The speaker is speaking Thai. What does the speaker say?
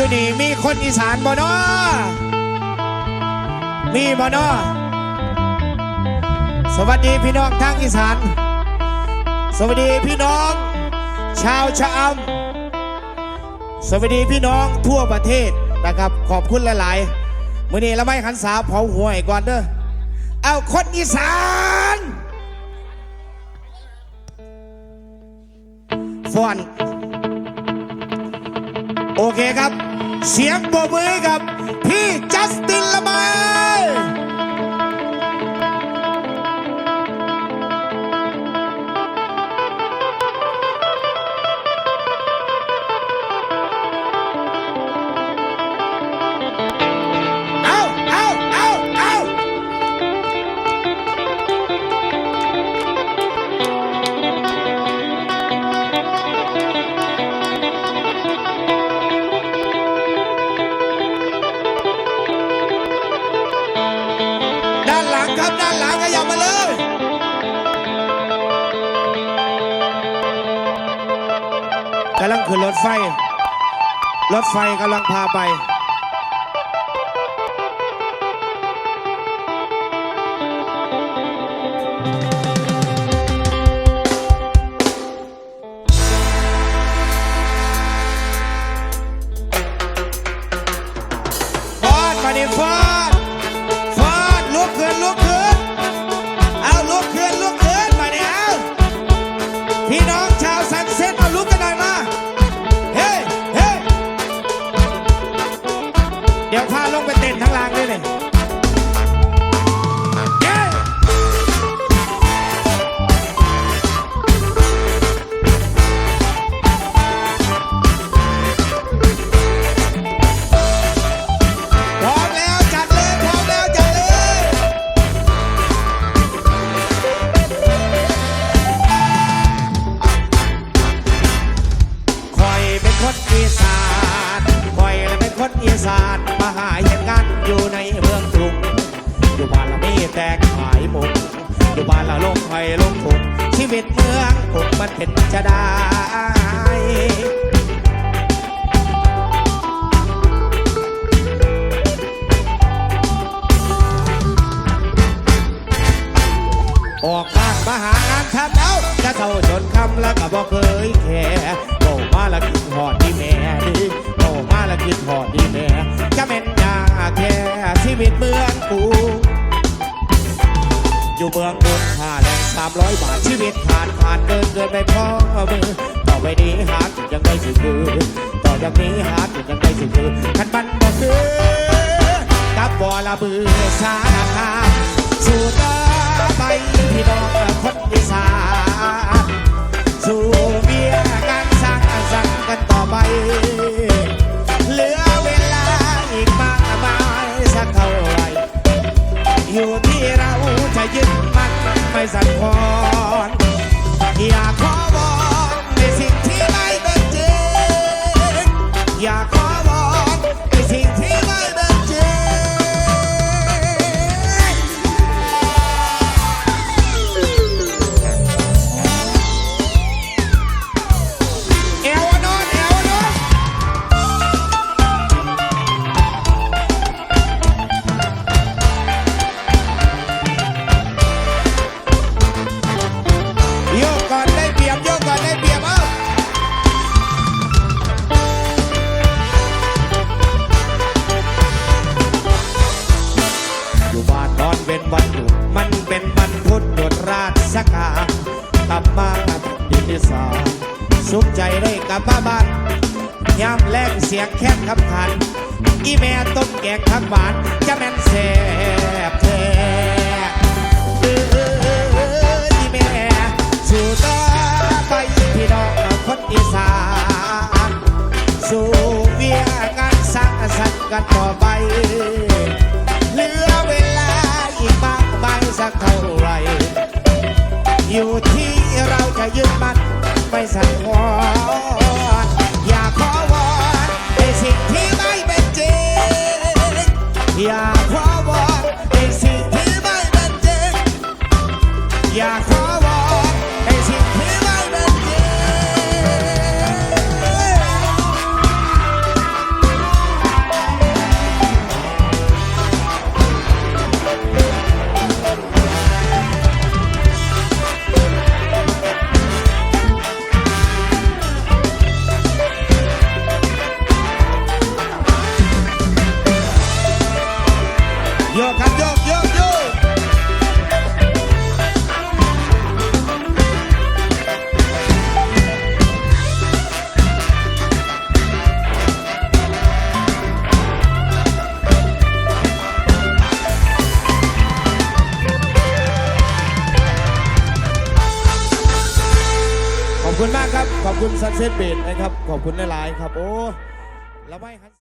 อยู่นี่มีคนอีสานบ่นาะมีบ่นาะสวัสดีพี่น้องทางอีสาน สวัสดีพี่น้อง ชาวชะอำสวัสดีพี่น้องทั่วประเทศนะครับ ขอบคุณหลายๆมื้อนี้ละไม่ขันสาเผาหัวให้ก่อนเด้อเอาคนอีสานฟอนโอเคครับ เสียงปรบมือกับพี่จัสตินละไม ครับด้านหลังขยับมาเลยกำลังขึ้นรถไฟ รถไฟกำลังพาไป คนอีสานคอยเป็นคนอีสานมาหาเหตุงานอยู่ในเมืองกรุงอยู่บ้านละมีแต่ขายหมุกอยู่บ้านละลงไฟลงถุงชีวิตเมืองกรุงมันเป็นจะได้ออกบ้านมาหางานทำเอาจะเท่าจนคำแล้วก็บอกเคยแค่โมาละคิดหอดที่แม่ดีโตมาละคิดหอดที่แม่จะเป็นยาแค่ชีวิตเมืองกูอยู่เมืองบุญค่าแรงสามร้อยบาทชีวิตขาดขาดเกินเกินไปพ่อมือต่อไปนี้หากินยังได้สิคือต่อจากนี้หากินยังได้สิคือขันมันบ่คือกับบอละบือสา เราจะยึดมันไม่สั่นคลอนอยากขอวอน มันเป็นวันพุธหยุดราชการกลับมาแผ่นดินที่สามสุขใจได้กลับมาบ้านยามแลกเสียงแค้นคำขัน อีแม่ต้มแกงผักหวานจะแม่นแซ่บแท้อ้ยแม่สู่ต่อไปพี่น้องคนอีสานสู่เวียงานสร้างสรรค์กันต่อไป ยึดมันไม่สั่นวอนอยากขอวอนในสิ่งที่ไม่เป็นจริงอยากขอวอนในสิ่งที่ไม่เป็นจริงอยากขอ ขอบคุณซันเซ็ตเบดนะครับ ขอบคุณหลายๆครับ โอ้แล้วไม่ฮับ